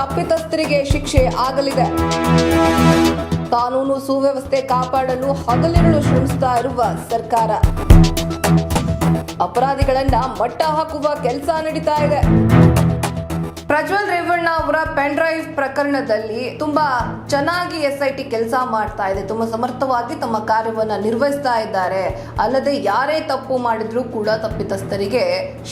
ತಪ್ಪಿತಸ್ಥರಿಗೆ ಶಿಕ್ಷೆ ಆಗಲಿದೆ. ಕಾನೂನು ಸುವ್ಯವಸ್ಥೆ ಕಾಪಾಡಲು ಹಗಲಿರುಳು ಶ್ರಮಿಸ್ತಾ ಇರುವ ಸರ್ಕಾರ. ಅಪರಾಧಿಗಳನ್ನ ಮಟ್ಟ ಹಾಕುವ ಕೆಲಸ ನಡೀತಾ ಇದೆ. ಪೆನ್ ಡ್ರೈವ್ ಪ್ರಕರಣದಲ್ಲಿ ತುಂಬಾ ಚೆನ್ನಾಗಿ ಎಸ್ ಐ ಟಿ ಕೆಲಸ ಮಾಡ್ತಾ ಇದೆ. ತುಂಬಾ ಸಮರ್ಥವಾಗಿ ತಮ್ಮ ಕಾರ್ಯವನ್ನು ನಿರ್ವಹಿಸ್ತಾ ಇದ್ದಾರೆ. ಅಲ್ಲದೆ ಯಾರೇ ತಪ್ಪು ಮಾಡಿದ್ರೂ ಕೂಡ ತಪ್ಪಿತಸ್ಥರಿಗೆ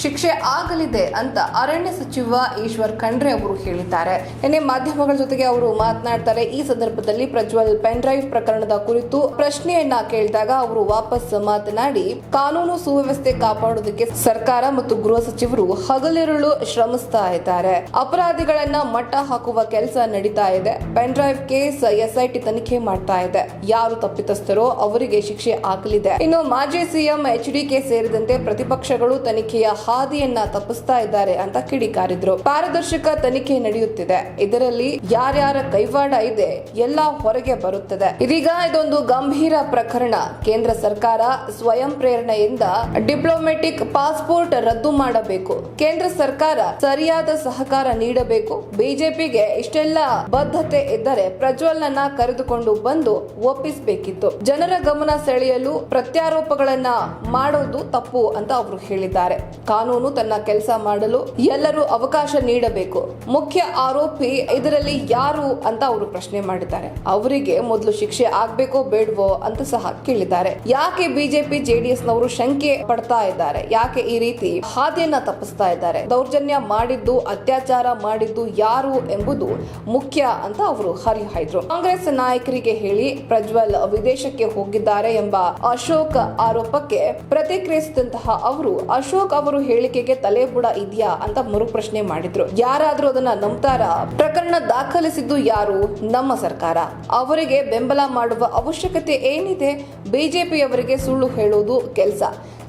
ಶಿಕ್ಷೆ ಆಗಲಿದೆ ಅಂತ ಅರಣ್ಯ ಸಚಿವ ಈಶ್ವರ್ ಖಂಡ್ರೆ ಅವರು ಹೇಳಿದ್ದಾರೆ. ನಿನ್ನೆ ಮಾಧ್ಯಮಗಳ ಜೊತೆಗೆ ಅವರು ಮಾತನಾಡ್ತಾರೆ. ಈ ಸಂದರ್ಭದಲ್ಲಿ ಪ್ರಜ್ವಲ್ ಪೆನ್ ಡ್ರೈವ್ ಪ್ರಕರಣದ ಕುರಿತು ಪ್ರಶ್ನೆಯನ್ನ ಕೇಳಿದಾಗ ಅವರು ವಾಪಸ್ ಮಾತನಾಡಿ, ಕಾನೂನು ಸುವ್ಯವಸ್ಥೆ ಕಾಪಾಡೋದಕ್ಕೆ ಸರ್ಕಾರ ಮತ್ತು ಗೃಹ ಸಚಿವರು ಹಗಲಿರುಳು ಶ್ರಮಿಸ್ತಾ ಇದ್ದಾರೆ. ಅಪರಾಧಿಗಳನ್ನ ಮಟ್ಟ ಹಾಕುವ ಕೆಲಸ ನಡೀತಾ ಇದೆ. ಪೆನ್ ಡ್ರೈವ್ ಕೇಸ್ ಎಸ್ಐಟಿ ತನಿಖೆ ಮಾಡ್ತಾ ಇದೆ. ಯಾರು ತಪ್ಪಿತಸ್ಥರೋ ಅವರಿಗೆ ಶಿಕ್ಷೆ ಆಗಲಿದೆ. ಇನ್ನು ಮಾಜಿ ಸಿಎಂ ಎಚ್ ಡಿಕೆ ಸೇರಿದಂತೆ ಪ್ರತಿಪಕ್ಷಗಳು ತನಿಖೆಯ ಹಾದಿಯನ್ನ ತಪ್ಪಿಸ್ತಾ ಇದ್ದಾರೆ ಅಂತ ಕಿಡಿಕಾರಿದ್ರು. ಪಾರದರ್ಶಕ ತನಿಖೆ ನಡೆಯುತ್ತಿದೆ. ಇದರಲ್ಲಿ ಯಾರ್ಯಾರ ಕೈವಾಡ ಇದೆ ಎಲ್ಲ ಹೊರಗೆ ಬರುತ್ತದೆ. ಇದೀಗ ಇದೊಂದು ಗಂಭೀರ ಪ್ರಕರಣ. ಕೇಂದ್ರ ಸರ್ಕಾರ ಸ್ವಯಂ ಪ್ರೇರಣೆಯಿಂದ ಡಿಪ್ಲೊಮೆಟಿಕ್ ಪಾಸ್ಪೋರ್ಟ್ ರದ್ದು ಮಾಡಬೇಕು. ಕೇಂದ್ರ ಸರ್ಕಾರ ಸರಿಯಾದ ಸಹಕಾರ ನೀಡಬೇಕು. ಬಿಜೆಪಿಗೆ ಇಷ್ಟೆಲ್ಲ ಬದ್ಧತೆ ಇದ್ದರೆ ಪ್ರಜ್ವಲ್ನನ್ನ ಕರೆದುಕೊಂಡು ಬಂದು ಒಪ್ಪಿಸಬೇಕಿತ್ತು. ಜನರ ಗಮನ ಸೆಳೆಯಲು ಪ್ರತ್ಯಾರೋಪಗಳನ್ನ ಮಾಡೋದು ತಪ್ಪು ಅಂತ ಅವರು ಹೇಳಿದ್ದಾರೆ. ಕಾನೂನು ತನ್ನ ಕೆಲಸ ಮಾಡಲು ಎಲ್ಲರೂ ಅವಕಾಶ ನೀಡಬೇಕು. ಮುಖ್ಯ ಆರೋಪಿ ಇದರಲ್ಲಿ ಯಾರು ಅಂತ ಅವರು ಪ್ರಶ್ನೆ ಮಾಡಿದ್ದಾರೆ. ಅವರಿಗೆ ಮೊದಲು ಶಿಕ್ಷೆ ಆಗ್ಬೇಕೋ ಬೇಡವೋ ಅಂತ ಸಹ ಕೇಳಿದ್ದಾರೆ. ಯಾಕೆ ಬಿಜೆಪಿ ಜೆಡಿಎಸ್ ನವರು ಶಂಕೆ ಪಡ್ತಾ ಇದ್ದಾರೆ? ಯಾಕೆ ಈ ರೀತಿ ಹಾದಿಯನ್ನ ತಪ್ಪಿಸ್ತಾ ಇದ್ದಾರೆ? ದೌರ್ಜನ್ಯ ಮಾಡಿದ್ದು, ಅತ್ಯಾಚಾರ ಮಾಡಿದ್ದು ಯಾರು ಎಂಬುದು ಮುಖ್ಯ ಅಂತ ಅವರು ಹರಿಹಾಯ್ದ್ರು. ಕಾಂಗ್ರೆಸ್ ನಾಯಕರಿಗೆ ಹೇಳಿ ಪ್ರಜ್ವಲ್ ವಿದೇಶಕ್ಕೆ ಹೋಗಿದ್ದಾರೆ ಎಂಬ ಅಶೋಕ್ ಆರೋಪಕ್ಕೆ ಪ್ರತಿಕ್ರಿಯಿಸಿದಂತಹ ಅವರು, ಅಶೋಕ್ ಅವರು ಹೇಳಿಕೆಗೆ ತಲೆಬುಡ ಇದೆಯಾ? ಅಂತ ಮರುಪ್ರಶ್ನೆ ಮಾಡಿದ್ರು. ಯಾರಾದ್ರೂ ಅದನ್ನ ನಂಬ್ತಾರ? ಪ್ರಕರಣ ದಾಖಲಿಸಿದ್ದು ಯಾರು? ನಮ್ಮ ಸರ್ಕಾರ. ಅವರಿಗೆ ಬೆಂಬಲ ಮಾಡುವ ಅವಶ್ಯಕತೆ ಏನಿದೆ? ಬಿಜೆಪಿಯವರಿಗೆ ಸುಳ್ಳು ಹೇಳೋದು ಕೆಲಸ.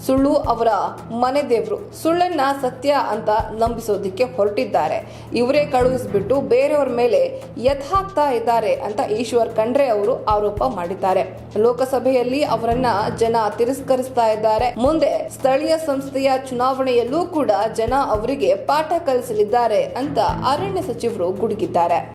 ಸುಳ್ಳು ಅವರ ಮನೆ ದೇವರು. ಸುಳ್ಳನ್ನ ಸತ್ಯ ಅಂತ ನಂಬಿಸೋದಿಕ್ಕೆ ಹೊರಟಿದ್ದಾರೆ. ಇವರೇ ಕಳುಹಿಸಿಬಿಟ್ಟು ಬೇರೆಯವ್ರ ಮೇಲೆ ಯಥಾಕ್ತಾ ಇದ್ದಾರೆ ಅಂತ ಈಶ್ವರ್ ಖಂಡ್ರೆ ಅವರು ಆರೋಪ ಮಾಡಿದ್ದಾರೆ. ಲೋಕಸಭೆಯಲ್ಲಿ ಅವರನ್ನ ಜನ ತಿರಸ್ಕರಿಸ್ತಾ ಇದ್ದಾರೆ. ಮುಂದೆ ಸ್ಥಳೀಯ ಸಂಸ್ಥೆಯ ಚುನಾವಣೆಯಲ್ಲೂ ಕೂಡ ಜನ ಅವರಿಗೆ ಪಾಠ ಕಲಿಸಲಿದ್ದಾರೆ ಅಂತ ಅರಣ್ಯ ಸಚಿವರು ಗುಡುಗಿದ್ದಾರೆ.